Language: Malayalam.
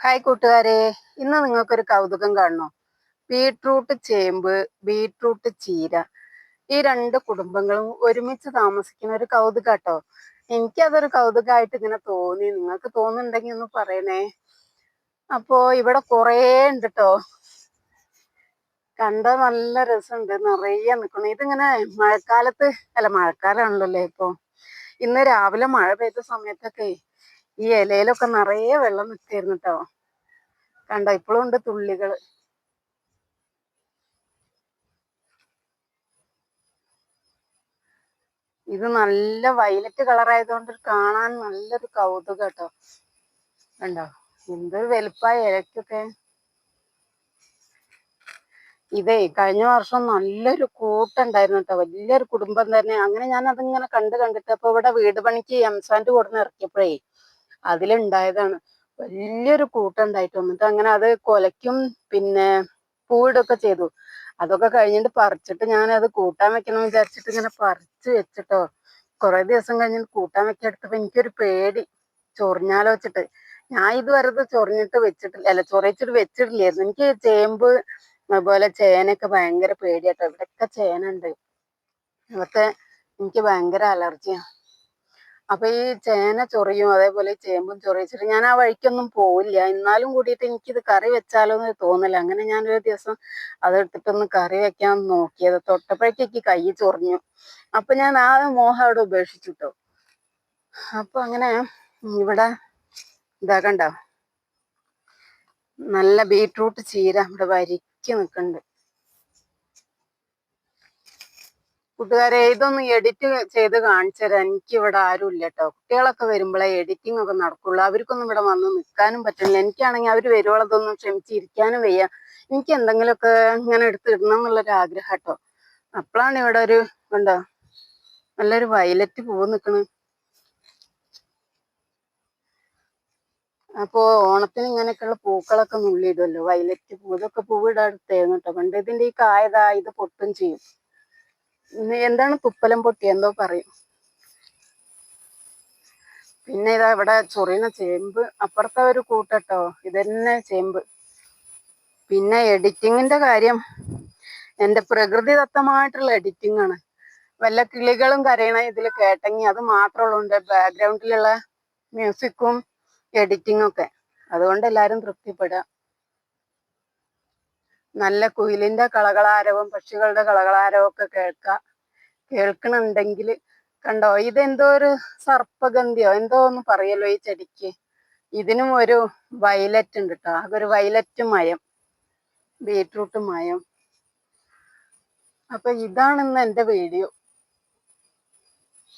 ഹായ് കൂട്ടുകാരെ. ഇന്ന് നിങ്ങൾക്കൊരു കൗതുകം കാണണോ? ബീട്രൂട്ട് ചേമ്പ് ബീട്രൂട്ട് ചീര. ഈ രണ്ട് കുടുംബങ്ങളും ഒരുമിച്ച് താമസിക്കുന്ന ഒരു കൗതുകാട്ടോ. എനിക്കതൊരു കൗതുകമായിട്ട് ഇങ്ങനെ തോന്നി. നിങ്ങൾക്ക് തോന്നുന്നുണ്ടെങ്കിൽ ഒന്ന് പറയണേ. അപ്പോ ഇവിടെ കുറേ ഉണ്ട് കേട്ടോ കണ്ട നല്ല രസമുണ്ട്. നിറയെ നിൽക്കണം. ഇതിങ്ങനെ മഴക്കാലത്ത് അല്ല മഴക്കാലമാണല്ലോ ഇപ്പൊ? ഇന്ന് രാവിലെ മഴ പെയ്ത സമയത്തൊക്കെ ഈ ഇലയിലൊക്കെ നിറയെ വെള്ളം നിൽക്കായിരുന്നു കേട്ടോ കണ്ടോ ഇപ്പോഴും ഉണ്ട് തുള്ളികൾ. ഇത് നല്ല വയലറ്റ് കളർ ആയതുകൊണ്ട് കാണാൻ നല്ലൊരു കൗതുകം കേട്ടോ കണ്ടോ എന്തൊരു വലുപ്പായ ഇലക്കൊക്കെ. ഇതേ കഴിഞ്ഞ വർഷം നല്ലൊരു കൂട്ടുണ്ടായിരുന്നു കേട്ടോ വലിയൊരു കുടുംബം തന്നെ. അങ്ങനെ ഞാൻ അതിങ്ങനെ കണ്ട് കണ്ടിട്ട് അപ്പൊ ഇവിടെ വീട് പണിക്ക് എംസാൻഡ് കൊടുന്ന് ഇറക്കിയപ്പോഴേ അതിലുണ്ടായതാണ്. വലിയൊരു കൂട്ടം ഉണ്ടായിട്ട് വന്നിട്ട് അങ്ങനെ അത് കൊലയ്ക്കും പിന്നെ പൂവിടൊക്കെ ചെയ്തു. അതൊക്കെ കഴിഞ്ഞിട്ട് പറിച്ചിട്ട് ഞാൻ അത് കൂട്ടാൻ വെക്കണം വിചാരിച്ചിട്ട് ഇങ്ങനെ പറിച്ച് വെച്ചിട്ടോ കുറെ ദിവസം കഴിഞ്ഞിട്ട് കൂട്ടാൻ വെക്കാൻ എടുത്തപ്പോ എനിക്കൊരു പേടി. ചൊറിഞ്ഞാലോ വെച്ചിട്ട് ഞാൻ ഇതുവരെ ഇത് ചൊറിഞ്ഞിട്ട് വെച്ചിട്ടില്ല അല്ല ചൊറിയിച്ചിട്ട് വെച്ചിട്ടില്ലായിരുന്നു. എനിക്ക് ചേമ്പ് അതുപോലെ ചേനയൊക്കെ ഭയങ്കര പേടിയാട്ടോ. ഇവിടെയൊക്കെ ചേന ഉണ്ട് ഇവിടുത്തെ എനിക്ക് ഭയങ്കര അലർജിയാണ് അപ്പൊ ഈ ചേന ചൊറിയും അതേപോലെ ചേമ്പും ചൊറിയിച്ചിട്ട് ഞാൻ ആ വഴിക്കൊന്നും പോവില്ല. എന്നാലും കൂടിയിട്ട് എനിക്കിത് കറി വെച്ചാലോ എന്ന് തോന്നില്ല അങ്ങനെ ഞാൻ ഒരു ദിവസം അതെടുത്തിട്ടൊന്ന് കറി വെക്കാൻ നോക്കിയത്. തൊട്ടപ്പോഴേക്ക് കൈ ചൊറിഞ്ഞു. അപ്പൊ ഞാൻ ആ മോഹം അവിടെ ഉപേക്ഷിച്ചിട്ടോ. അപ്പൊ അങ്ങനെ ഇവിടെ ഇതാക്കണ്ട കണ്ടോ? നല്ല ബീട്രൂട്ട് ചീര ഇവിടെ വരിക്ക് നിൽക്കുന്നുണ്ട് കൂട്ടുകാരെ ഇതൊന്ന് എഡിറ്റ് ചെയ്ത് കാണിച്ചു എനിക്ക് ഇവിടെ ആരും ഇല്ല കേട്ടോ കുട്ടികളൊക്കെ വരുമ്പോഴേ എഡിറ്റിംഗ് ഒക്കെ നടക്കുള്ളൂ. അവർക്കൊന്നും ഇവിടെ വന്ന് നിൽക്കാനും പറ്റില്ല. എനിക്കാണെങ്കിൽ അവർ വരുവോളതൊന്നും ക്ഷമിച്ചിരിക്കാനും വയ്യ. എനിക്ക് എന്തെങ്കിലുമൊക്കെ ഇങ്ങനെ എടുത്തിടണം എന്നുള്ളൊരു ആഗ്രഹം കേട്ടോ അപ്പോഴാണ് ഇവിടെ ഒരു കണ്ടോ നല്ലൊരു വയലറ്റ് പൂവ് നിൽക്കണ് അപ്പോ ഓണത്തിന് ഇങ്ങനെയൊക്കെയുള്ള പൂക്കളൊക്കെ നുള്ളിയിടുമല്ലോ വയലറ്റ് പൂ. ഇതൊക്കെ പൂവിടാൻ എടുത്തായിരുന്നു കേട്ടോ പണ്ട് ഇതിന്റെ ഈ കായതാ ഇത് പൊട്ടും ചെയ്യും. എന്താണ് തുപ്പലം പൊട്ടി എന്തോ പറയും. പിന്നെ ഇതാ ഇവിടെ ചൊറിയുന്ന ചേമ്പ്. അപ്പുറത്തെ ഒരു കൂട്ടട്ടോ. ഇതന്നെ ചേമ്പ്. പിന്നെ എഡിറ്റിങ്ങിന്റെ കാര്യം. എന്റെ പ്രകൃതിദത്തമായിട്ടുള്ള എഡിറ്റിംഗ് ആണ്. വല്ല കിളികളും കരയണ ഇതിൽ കേട്ടെങ്കിൽ അത് മാത്രമുള്ളൂ ബാക്ക്ഗ്രൗണ്ടിലുള്ള മ്യൂസിക്കും എഡിറ്റിംഗ് ഒക്കെ. അതുകൊണ്ട് എല്ലാരും തൃപ്തിപ്പെടുക. നല്ല കുയിലിന്റെ കളകളാരവും പക്ഷികളുടെ കളകളാരവും ഒക്കെ കേൾക്കാം കേൾക്കണുണ്ടെങ്കിൽ കണ്ടോ ഇതെന്തോ ഒരു സർപ്പഗന്ധിയോ എന്തോ ഒന്ന് പറയല്ലോ ഈ ചെടിക്ക്. ഇതിനും ഒരു വയലറ്റ് ഉണ്ട് കേട്ടോ അതൊരു വയലറ്റ് മയം ബീട്രൂട്ട് മയം. അപ്പൊ ഇതാണ് ഇന്ന് എന്റെ വീഡിയോ.